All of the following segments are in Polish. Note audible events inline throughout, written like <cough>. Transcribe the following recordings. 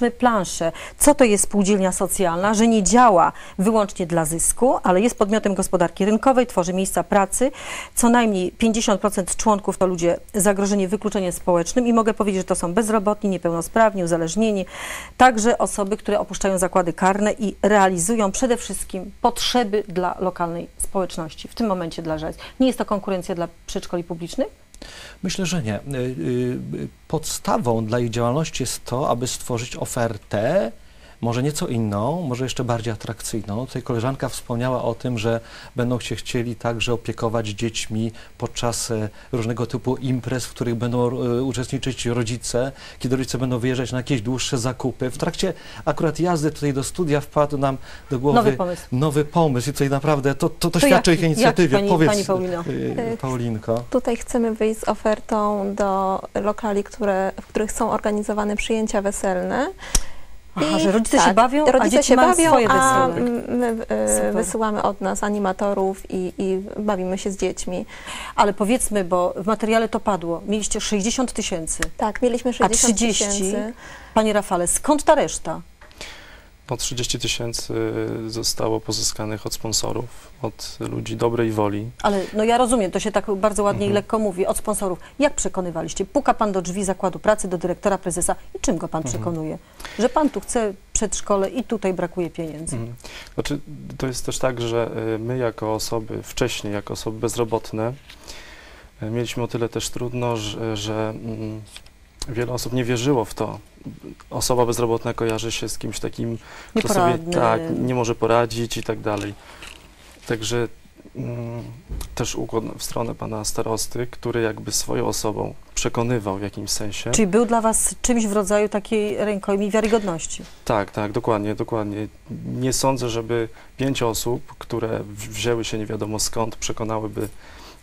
Zobaczmy planszę. Co to jest spółdzielnia socjalna? Że nie działa wyłącznie dla zysku, ale jest podmiotem gospodarki rynkowej, tworzy miejsca pracy. Co najmniej 50% członków to ludzie zagrożeni wykluczeniem społecznym i mogę powiedzieć, że to są bezrobotni, niepełnosprawni, uzależnieni, także osoby, które opuszczają zakłady karne i realizują przede wszystkim potrzeby dla lokalnej społeczności, w tym momencie dla żeś. Nie jest to konkurencja dla przedszkoli publicznych? Myślę, że nie. Y, y, Podstawą dla ich działalności jest to, aby stworzyć ofertę, może nieco inną, może jeszcze bardziej atrakcyjną. Tutaj koleżanka wspomniała o tym, że będą się chcieli także opiekować dziećmi podczas e, różnego typu imprez, w których będą e, uczestniczyć rodzice, kiedy rodzice będą wyjeżdżać na jakieś dłuższe zakupy. W trakcie akurat jazdy tutaj do studia wpadł nam do głowy Nowy pomysł. nowy pomysł i tutaj naprawdę to, to, to, To świadczy o ich inicjatywie. jaki, pani- Powiedz, pani Paulino? y, Paulinko. Tutaj chcemy wyjść z ofertą do lokali, które, w których są organizowane przyjęcia weselne. Aha, I że rodzice się tak, bawią, a rodzice dzieci się mają bawią, swoje a my e, Super. wysyłamy od nas animatorów i, i bawimy się z dziećmi. Ale powiedzmy, bo w materiale to padło, mieliście 60 tysięcy, Tak, mieliśmy a 60 30, tysięcy. panie Rafale, skąd ta reszta? No 30 tysięcy zostało pozyskanych od sponsorów, od ludzi dobrej woli. Ale no ja rozumiem, to się tak bardzo ładnie i Mhm. lekko mówi, od sponsorów. Jak przekonywaliście? Puka pan do drzwi zakładu pracy, do dyrektora, prezesa i czym go pan Mhm. przekonuje? Że pan tu chce przedszkole i tutaj brakuje pieniędzy. Mhm. Znaczy, to jest też tak, że y, my jako osoby, wcześniej jako osoby bezrobotne, y, mieliśmy o tyle też trudno, że, że mm, wiele osób nie wierzyło w to. Osoba bezrobotna kojarzy się z kimś takim, kto sobie tak, nie może poradzić i tak dalej. Także mm, też ukłon w stronę pana starosty, który jakby swoją osobą przekonywał w jakimś sensie. Czyli był dla was czymś w rodzaju takiej rękojmi wiarygodności. Tak, tak, dokładnie, dokładnie. Nie sądzę, żeby pięć osób, które wzięły się nie wiadomo skąd, przekonałyby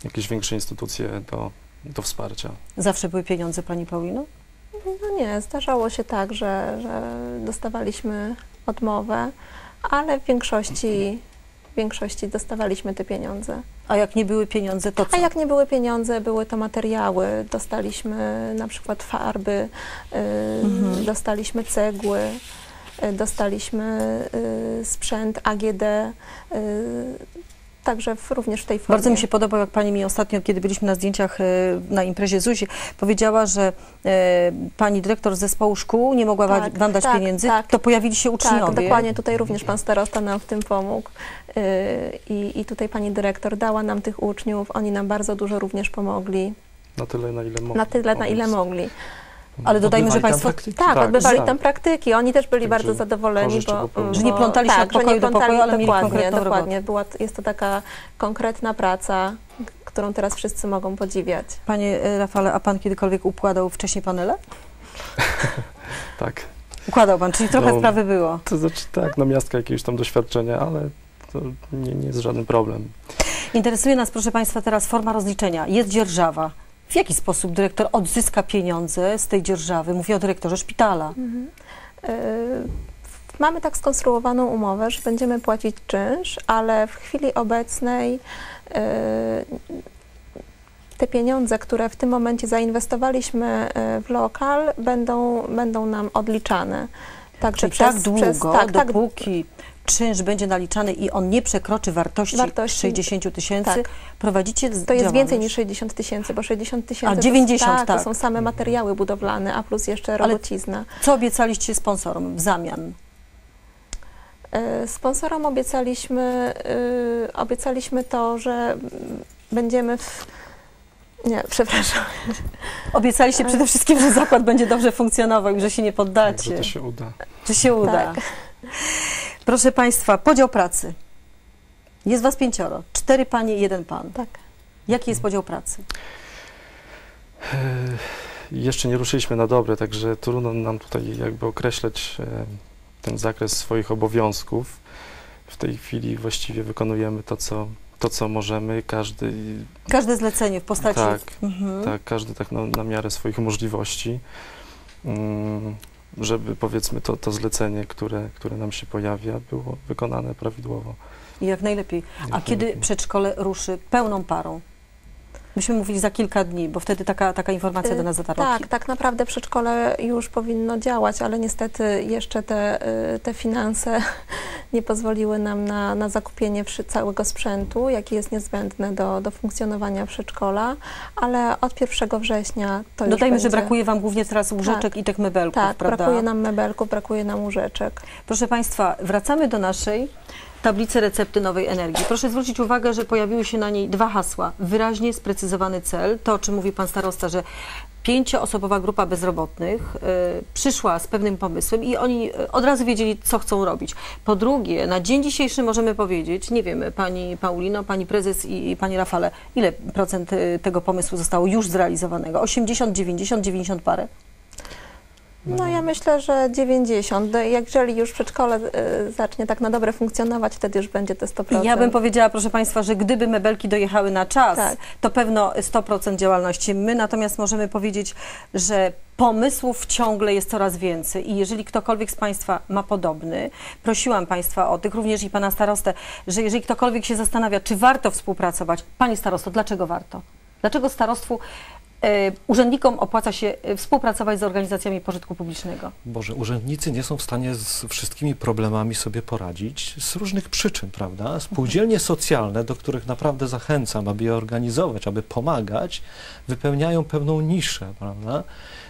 jakieś większe instytucje do, do wsparcia. Zawsze były pieniądze, pani Paulino? No nie, zdarzało się tak, że, że dostawaliśmy odmowę, ale w większości, w większości dostawaliśmy te pieniądze. A jak nie były pieniądze, to co? A jak nie były pieniądze, były to materiały. Dostaliśmy na przykład farby, y, Mhm. dostaliśmy cegły, y, dostaliśmy y, sprzęt AGD, y, także w, również w tej formie. Bardzo mi się podobał, jak pani mi ostatnio, kiedy byliśmy na zdjęciach e, na imprezie Zuzi, powiedziała, że e, pani dyrektor z zespołu szkół nie mogła Tak, wam dać tak, pieniędzy, tak. to pojawili się uczniowie. Tak, dokładnie. Tutaj również pan starosta nam w tym pomógł. Y, I, I tutaj pani dyrektor dała nam tych uczniów. Oni nam bardzo dużo również pomogli. Na tyle, na ile mogli. Na tyle, na ile mogli. Ale dodajmy, że państwo praktyki. Tak, Tak, odbywali tak. tam praktyki. Oni też byli Także bardzo zadowoleni, bo, pełna. Że nie bo- plątali się tak, od że nie pokoju do pokoju, ale dokładnie, dokładnie. Była, jest to taka konkretna praca, którą teraz wszyscy mogą podziwiać. Panie e, Rafale, a pan kiedykolwiek układał wcześniej panele? <laughs> Tak. Układał pan, czyli trochę No. sprawy było. To znaczy tak, na miastka jakiegoś tam doświadczenia, ale to nie, nie jest żaden problem. Interesuje nas, proszę państwa, teraz forma rozliczenia. Jest dzierżawa. W jaki sposób dyrektor odzyska pieniądze z tej dzierżawy? Mówię o dyrektorze szpitala. Y, Mamy tak skonstruowaną umowę, że będziemy płacić czynsz, ale w chwili obecnej y, te pieniądze, które w tym momencie zainwestowaliśmy y, w lokal, będą, będą nam odliczane. Także Czyli tak długo, tak, tak, dopóki czynsz będzie naliczany i on nie przekroczy wartości, Wartości- 60 tysięcy, tak. prowadzicie To jest działalność. więcej niż 60 tysięcy, bo 60 tysięcy to- 90, tak, tak. to są same materiały budowlane, a plus jeszcze Ale- robocizna. Co obiecaliście sponsorom w zamian? Y, Sponsorom obiecaliśmy, y, obiecaliśmy to, że będziemy w... Nie, przepraszam. Obiecaliście przede wszystkim, że zakład będzie dobrze funkcjonował i że się nie Tak, poddacie, że to się uda. że się uda. Tak. Proszę Państwa, podział pracy. Jest Was pięcioro, cztery panie i jeden pan. Tak. Jaki jest podział pracy? E, Jeszcze nie ruszyliśmy na dobre, także trudno nam tutaj jakby określać e, ten zakres swoich obowiązków. W tej chwili właściwie wykonujemy to, co, to, co możemy. Każdy, Każde zlecenie w postaci... Tak, Mhm. tak, każdy tak na, na miarę swoich możliwości, mm, żeby powiedzmy to, to zlecenie, które, które nam się pojawia, było wykonane prawidłowo. I jak najlepiej. A Jak kiedy najlepiej. przedszkole ruszy pełną parą? Byśmy mówili za kilka dni, bo wtedy taka, taka informacja do nas dotarła. Tak, tak naprawdę przedszkole już powinno działać, ale niestety jeszcze te, y, te finanse nie pozwoliły nam na, na zakupienie całego sprzętu, jaki jest niezbędny do, do funkcjonowania przedszkola, ale od 1 września to już Dodajmy, że brakuje Wam głównie teraz łóżeczek i tych mebelków, Tak, prawda? brakuje nam mebelków, brakuje nam łóżeczek. Proszę Państwa, wracamy do naszej tablicy recepty nowej energii. Proszę zwrócić uwagę, że pojawiły się na niej dwa hasła. Wyraźnie sprecyzowany cel, to o czym mówi Pan Starosta, że pięcioosobowa grupa bezrobotnych y, przyszła z pewnym pomysłem i oni y, od razu wiedzieli, co chcą robić. Po drugie, na dzień dzisiejszy możemy powiedzieć, nie wiem, Pani Paulino, Pani Prezes i, i Pani Rafale, ile procent y, tego pomysłu zostało już zrealizowanego? 80, 90, 90 parę? No ja myślę, że 90. Jeżeli już przedszkole y, zacznie tak na dobre funkcjonować, wtedy już będzie te 100%. Ja bym powiedziała, proszę Państwa, że gdyby mebelki dojechały na czas, Tak. to pewno 100% działalności. My natomiast możemy powiedzieć, że pomysłów ciągle jest coraz więcej i jeżeli ktokolwiek z Państwa ma podobny, prosiłam Państwa o tych, również i Pana Starostę, że jeżeli ktokolwiek się zastanawia, czy warto współpracować, Panie Starosto, dlaczego warto? Dlaczego starostwu urzędnikom opłaca się e, współpracować z organizacjami pożytku publicznego? Boże, urzędnicy nie są w stanie z wszystkimi problemami sobie poradzić z różnych przyczyn, prawda? Spółdzielnie socjalne, do których naprawdę zachęcam, aby je organizować, aby pomagać, wypełniają pewną niszę, prawda?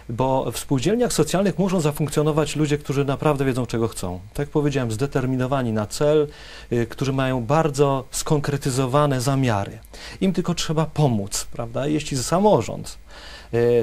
Bo w spółdzielniach socjalnych muszą zafunkcjonować ludzie, którzy naprawdę wiedzą, czego chcą. Tak jak powiedziałem, zdeterminowani na cel, y, którzy mają bardzo skonkretyzowane zamiary. Im tylko trzeba pomóc, prawda? Jeśli samorząd y,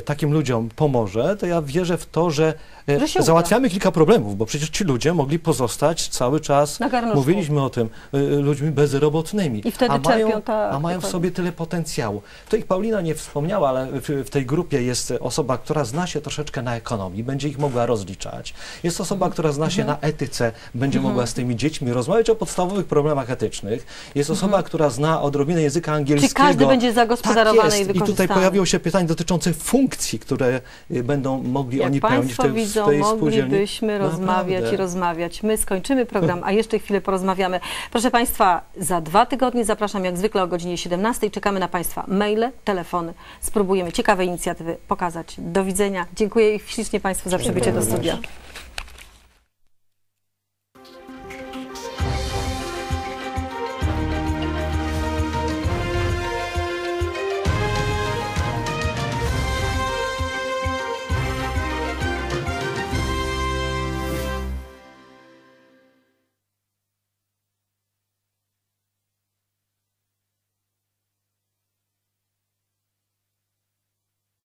takim ludziom pomoże, to ja wierzę w to, że, y, Że się uda. załatwiamy kilka problemów, bo przecież ci ludzie mogli pozostać cały czas, mówiliśmy o tym, y, ludźmi bezrobotnymi. I wtedy a mają, tak, a mają w sobie tyle potencjału. Tutaj Paulina nie wspomniała, ale w, w tej grupie jest osoba, która zna się troszeczkę na ekonomii, będzie ich mogła rozliczać. Jest osoba, która zna się Mhm. na etyce, będzie mogła z tymi dziećmi rozmawiać o podstawowych problemach etycznych. Jest osoba, która zna odrobinę języka angielskiego. Mhm. Czy każdy będzie zagospodarowany tak i jest. I tutaj wykorzystany? pojawiło się pytanie dotyczące funkcji, które y, będą mogli Jak oni pełnić w Państwo tej, w widzą, tej spółdzielni. moglibyśmy rozmawiać Naprawdę. i rozmawiać. My skończymy program, a jeszcze chwilę porozmawiamy. Proszę Państwa, za dwa tygodnie zapraszam jak zwykle o godzinie 17. Czekamy na Państwa maile, telefony. Spróbujemy ciekawe inicjatywy pokazać. Do widzenia. Dziękuję ślicznie Państwu za przybycie do studia.